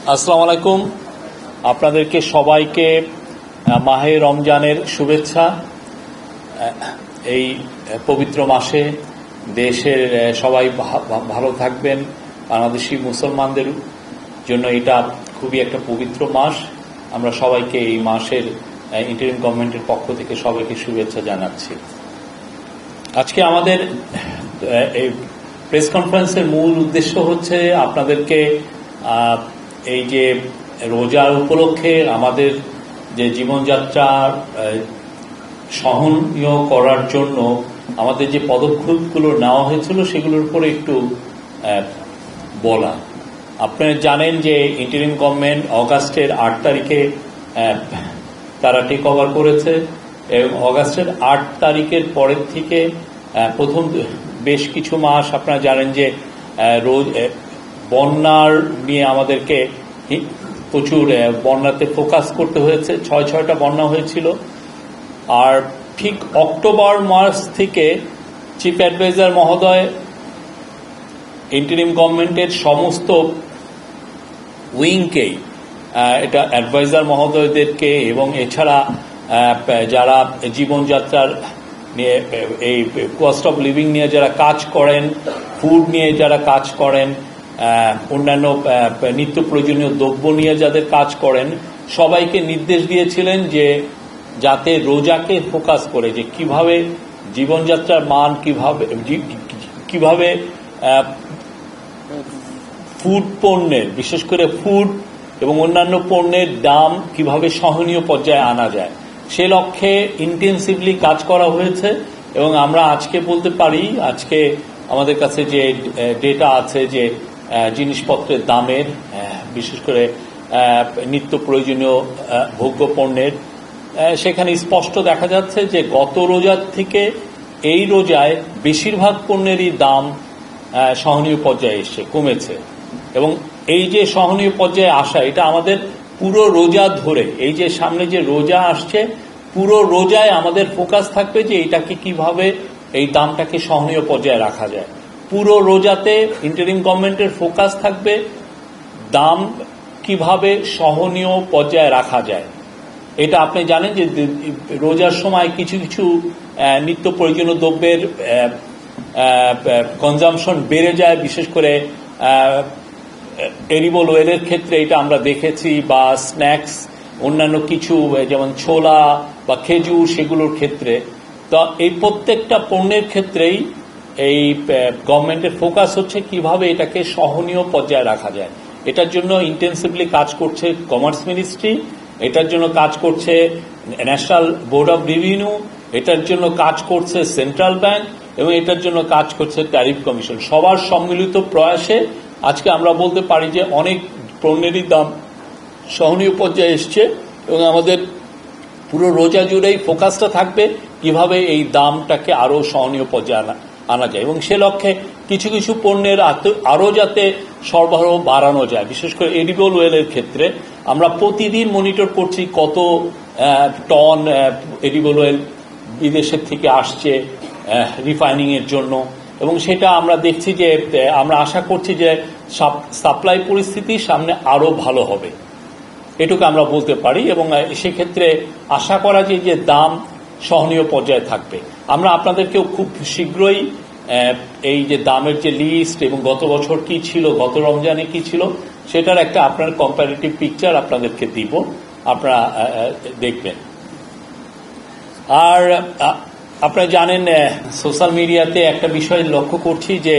আসসালামু আলাইকুম। আপনাদেরকে সবাইকে মাহে রমজানের শুভেচ্ছা। এই পবিত্র মাসে দেশের সবাই ভালো থাকবেন। বাংলাদেশি মুসলমানদের জন্য এটা খুবই একটা পবিত্র মাস। আমরা সবাইকে এই মাসের ইন্টারিম গভর্নমেন্টের পক্ষ থেকে সবাইকে শুভেচ্ছা জানাচ্ছি। আজকে আমাদের এই প্রেস কনফারেন্সের মূল উদ্দেশ্য হচ্ছে আপনাদেরকে এই যে রোজার উপলক্ষে আমাদের যে জীবনযাত্রার আহ, সহনীয় করার জন্য আমাদের যে পদক্ষেপগুলো নেওয়া হয়েছিল সেগুলোর উপরে একটু বলা। আপনারা জানেন যে ইন্টারিম গভর্নমেন্ট অগাস্টের আট তারিখে তারা টেক ওভার করেছে। এবং অগাস্টের আট তারিখের পরের থেকে প্রথম বেশ কিছু মাস আপনারা জানেন যে রোজ বন্যার নিয়ে আমাদেরকে প্রচুর বন্যাতে ফোকাস করতে হয়েছে। ছয়, ছয়টা বন্যা হয়েছিল। আর ঠিক অক্টোবর মাস থেকে চিফ অ্যাডভাইজার মহোদয় ইন্টারিম গভর্নমেন্টের সমস্ত উইংকেই এটা অ্যাডভাইজার মহোদয়দেরকে এবং এছাড়া যারা জীবনযাত্রার নিয়ে এই কস্ট অফ লিভিং নিয়ে যারা কাজ করেন ফুড নিয়ে যারা কাজ করেন অন্যান্য নিত্য প্রয়োজনীয় দ্রব্য নিয়ে যাদের কাজ করেন, সবাইকে নির্দেশ দিয়েছিলেন যে যাতে রোজাকে ফোকাস করে, যে কীভাবে জীবনযাত্রার মান কীভাবে কীভাবে ফুড পণ্যের, বিশেষ করে ফুড এবং অন্যান্য পণ্যের দাম কীভাবে সহনীয় পর্যায়ে আনা যায়, সে লক্ষ্যে ইন্টেন্সিভলি কাজ করা হয়েছে এবং আমরা আজকে বলতে পারি, আজকে আমাদের কাছে যে ডেটা আছে যে জিনিসপত্রের দামের বিশেষ করে নিত্য প্রয়োজনীয় ভোগ্য পণ্যের সেখানে স্পষ্ট দেখা যাচ্ছে যে গত রোজার থেকে এই রোজায় বেশিরভাগ পণ্যেরই দাম সহনীয় পর্যায়ে এসছে, কমেছে। এবং এই যে সহনীয় পর্যায়ে আসা, এটা আমাদের পুরো রোজা ধরে, এই যে সামনে যে রোজা আসছে, পুরো রোজায় আমাদের ফোকাস থাকবে যে এটাকে কীভাবে এই দামটাকে সহনীয় পর্যায়ে রাখা যায়। পুরো রোজাতে ইন্টারিম গভর্নমেন্টের ফোকাস থাকবে, দাম কীভাবে সহনীয় পর্যায়ে রাখা যায়। এটা আপনি জানেন যে রোজার সময় কিছু কিছু নিত্য প্রয়োজনীয় দ্রব্যের কনজামশন বেড়ে যায়, বিশেষ করে এরিবল ওয়েলের ক্ষেত্রে এটা আমরা দেখেছি বা স্ন্যাক্স অন্যান্য কিছু যেমন ছোলা বা খেজুর সেগুলোর ক্ষেত্রে। তো এই প্রত্যেকটা পণ্যের ক্ষেত্রেই এই গভর্নমেন্টের ফোকাস হচ্ছে কীভাবে এটাকে সহনীয় পর্যায়ে রাখা যায়। এটার জন্য ইন্টেন্সিভলি কাজ করছে কমার্স মিনিস্ট্রি এটার জন্য কাজ করছে ন্যাশনাল বোর্ড অফ রেভিনিউ এটার জন্য কাজ করছে সেন্ট্রাল ব্যাংক এবং এটার জন্য কাজ করছে ট্যারিফ কমিশন সবার সম্মিলিত প্রয়াসে আজকে আমরা বলতে পারি যে অনেক পণ্যেরই দাম সহনীয় পর্যায়ে এসছে এবং আমাদের পুরো রোজা জুড়েই ফোকাসটা থাকবে কীভাবে এই দামটাকে আরও সহনীয় পর্যায়ে আনা আনা যায়। এবং সে লক্ষ্যে কিছু কিছু পণ্যের আরও যাতে সরবরাহ বাড়ানো যায়। বিশেষ করে এডিবল ওয়েলের ক্ষেত্রে আমরা প্রতিদিন মনিটর করছি কত টন এডিবল ওয়েল বিদেশের থেকে আসছে রিফাইনিং এর জন্য। এবং সেটা আমরা দেখছি যে আমরা আশা করছি যে সাপ্লাই পরিস্থিতি সামনে আরও ভালো হবে। এটুকু আমরা বলতে পারি এবং সেক্ষেত্রে আশা করা যে দাম সহনীয় পর্যায়ে থাকবে। আমরা আপনাদেরকেও খুব শীঘ্রই এই যে দামের যে লিস্ট এবং গত বছর কি ছিল, গত রমজানে কি ছিল, সেটার একটা আপনার কম্পারেটিভ পিকচার আপনাদেরকে দিব। আপনারা দেখবেন। আর আপনারা জানেন সোশ্যাল মিডিয়াতে একটা বিষয় লক্ষ্য করছি যে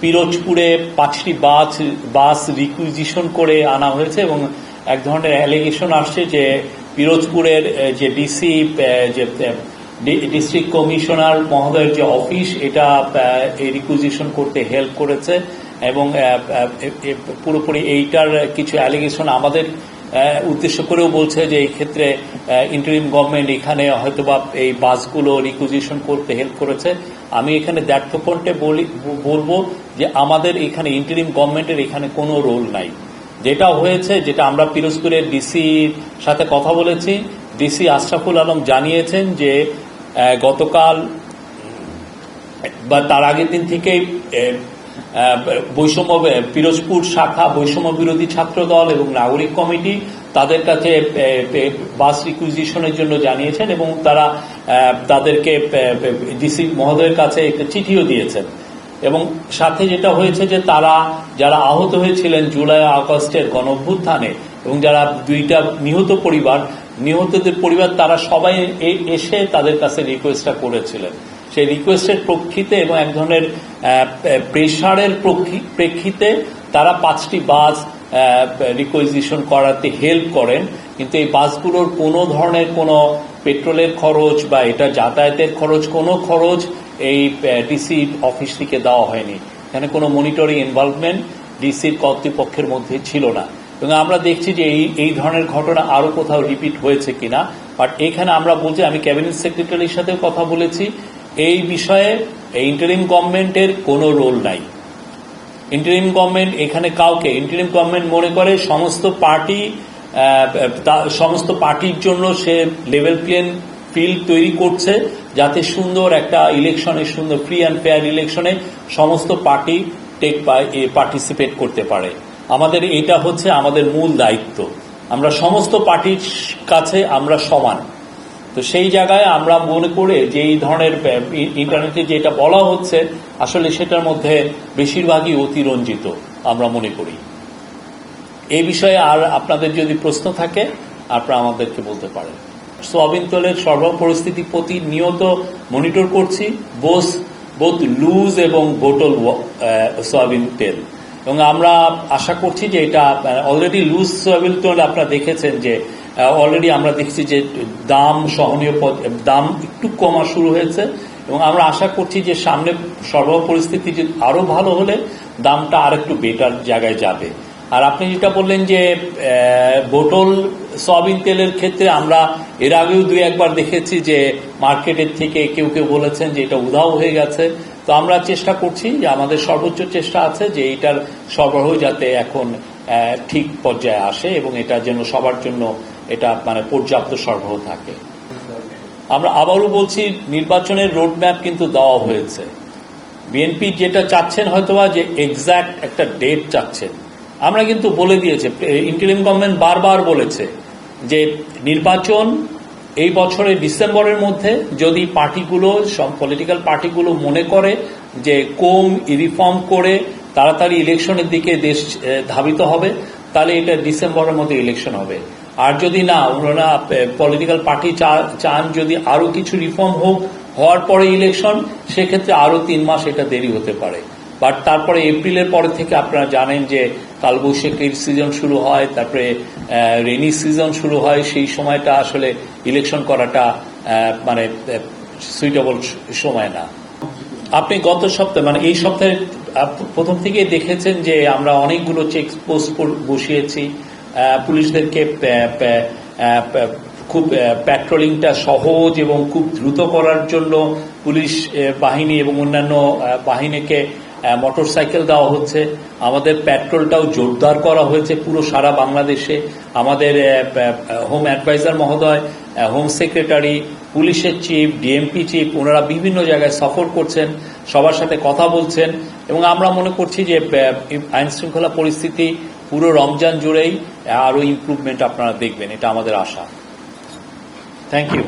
পিরোজপুরে পাঁচটি বাস বাস রিকুইজিশন করে আনা হয়েছে এবং এক ধরনের অ্যালিগেশন আসছে যে পিরোজপুরের যে ডিসি যে ডিস্ট্রিক্ট কমিশনার মহোদয়ের যে অফিস এটা রিকুইজিশন করতে হেল্প করেছে এবং পুরোপুরি এইটার কিছু অ্যালিগেশন আমাদের উদ্দেশ্য করেও বলছে যে এই ক্ষেত্রে ইন্টারিম গভর্নমেন্ট এখানে হয়তোবা এই বাসগুলো রিকুইজিশন করতে হেল্প করেছে। আমি এখানে দ্ব্যর্থকণ্ঠে বলি, বলব যে আমাদের এখানে ইন্টারিম গভর্নমেন্টের এখানে কোনো রোল নাই। যেটা হয়েছে, যেটা আমরা পিরোজপুরের ডিসির সাথে কথা বলেছি ডিসি আশরাফুল আলম জানিয়েছেন যে গতকাল, বা তার আগের দিন থেকেই বৈষম্য পিরোজপুর শাখা বৈষম্য বিরোধী ছাত্র দল এবং নাগরিক কমিটি তাদের কাছে বাস রিকুইজিশনের জন্য জানিয়েছেন এবং তারা তাদেরকে ডিসি মহোদয়ের কাছে একটা চিঠিও দিয়েছেন। এবং সাথে যেটা হয়েছে যে তারা যারা আহত হয়েছিলেন জুলাই আগস্টের গণ অভ্যুত্থানে এবং যারা দুইটা নিহত পরিবার নিহতদের পরিবার, তারা সবাই এসে তাদের কাছে রিকোয়েস্টটা করেছিলেন। সেই রিকোয়েস্টের প্রেক্ষিতে এবং এক ধরনের প্রেশারের প্রেক্ষিতে তারা পাঁচটি বাস রিকোয়েজিশন করাতে হেল্প করেন। কিন্তু এই বাসগুলোর কোনো ধরনের কোনো পেট্রোলের খরচ বা এটা যাতায়াতের খরচ, কোনো খরচ এই ডিসি অফিস থেকে দেওয়া হয়নি। এখানে কোনো মনিটরিং ইনভলভমেন্ট ডিসির কর্তৃপক্ষের মধ্যে ছিল না। এবং আমরা দেখছি যে এই এই ধরনের ঘটনা আরও কোথাও রিপিট হয়েছে কিনা। বাট এখানে আমরা বলছি, আমি ক্যাবিনেট সেক্রেটারির সাথেও কথা বলেছি, এই বিষয়ে এই ইন্টারিম গভর্নমেন্টের কোনো রোল নাই। ইন্টারিম গভর্নমেন্ট এখানে কাউকে ইন্টারিম গভর্নমেন্ট মনে করে সমস্ত পার্টি সমস্ত পার্টির জন্য সে লেভেল প্লেন ফিল্ড তৈরি করছে, যাতে সুন্দর একটা ইলেকশনে সুন্দর ফ্রি অ্যান্ড ফেয়ার ইলেকশনে সমস্ত পার্টি টেক পার্টিসিপেট করতে পারে। আমাদের এটা হচ্ছে আমাদের মূল দায়িত্ব। আমরা সমস্ত পার্টির কাছে আমরা সমান। তো সেই জায়গায় আমরা মনে করে যে এই ধরনের ইন্টারনেটে যেটা বলা হচ্ছে, আসলে সেটার মধ্যে বেশিরভাগই অতিরঞ্জিত আমরা মনে করি। এই বিষয়ে আর আপনাদের যদি প্রশ্ন থাকে, আপনারা আমাদেরকে বলতে পারেন। সোয়াবিন তেলের সরবরাহ পরিস্থিতি প্রতিনিয়ত মনিটর করছি, বোস বোধ লুজ এবং বোটল সোয়াবিন তেল। এবং আমরা আশা করছি যে এটা অলরেডি লুজ সোয়াবিন তেল আপনারা দেখেছেন যে অলরেডি আমরা দেখছি যে দাম সহনীয় দাম একটু কমা শুরু হয়েছে এবং আমরা আশা করছি যে সামনে সরবরাহ পরিস্থিতি যে আরও ভালো হলে দামটা আর একটু বেটার জায়গায় যাবে। আর আপনি যেটা বললেন যে বোটল, সয়াবিন তেলের ক্ষেত্রে আমরা এর আগেও দুই একবার দেখেছি যে মার্কেটের থেকে কেউ কেউ বলেছেন যে এটা উধাও হয়ে গেছে। তো আমরা চেষ্টা করছি যে আমাদের সর্বোচ্চ চেষ্টা আছে যে এটার সরবরাহ যাতে এখন ঠিক পর্যায়ে আসে এবং এটা যেন সবার জন্য এটা মানে পর্যাপ্ত সরবরাহ থাকে। আমরা আবারও বলছি, নির্বাচনের রোডম্যাপ কিন্তু দেওয়া হয়েছে। বিএনপি যেটা চাচ্ছেন হয়তোবা যে এক্সাক্ট একটা ডেট চাচ্ছেন। আমরা কিন্তু বলে দিয়েছে ইন্টারিম গভর্নমেন্ট বারবার বলেছে যে নির্বাচন এই বছরের ডিসেম্বরের মধ্যে যদি পার্টিগুলো, সব পলিটিক্যাল পার্টিগুলো মনে করে যে কম রিফর্ম করে তাড়াতাড়ি ইলেকশনের দিকে দেশ ধাবিত হবে, তাহলে এটা ডিসেম্বরের মধ্যে ইলেকশন হবে। আর যদি না, ওনারা পলিটিক্যাল পার্টি চান যদি আরও কিছু রিফর্ম হোক, হওয়ার পরে ইলেকশন সেক্ষেত্রে আরও তিন মাস এটা দেরি হতে পারে। বাট তারপরে এপ্রিলের পরে থেকে আপনারা জানেন যে কালবৈশাখীর সিজন শুরু হয়, তারপরে রেনি সিজন শুরু হয়, সেই সময়টা আসলে ইলেকশন করাটা মানে সুইটেবল সময় না। আপনি গত সপ্তাহে মানে এই সপ্তাহে প্রথম থেকে দেখেছেন যে আমরা অনেকগুলো চেক পোস্ট বসিয়েছি। পুলিশদেরকে খুব প্যাট্রোলিংটা সহজ এবং খুব দ্রুত করার জন্য পুলিশ বাহিনী এবং অন্যান্য বাহিনীকে মোটর সাইকেল দেওয়া হচ্ছে। আমাদের পেট্রোলটাও জোরদার করা হয়েছে পুরো সারা বাংলাদেশে। আমাদের হোম অ্যাডভাইজার মহোদয় হোম সেক্রেটারি পুলিশের চিফ ডিএমপি চিফ ওনারা বিভিন্ন জায়গায় সফর করছেন, সবার সাথে কথা বলছেন এবং আমরা মনে করছি যে আইন শৃঙ্খলা পরিস্থিতি পুরো রমজান জুড়েই আরও ইম্প্রুভমেন্ট আপনারা দেখবেন, এটা আমাদের আশা। Thank you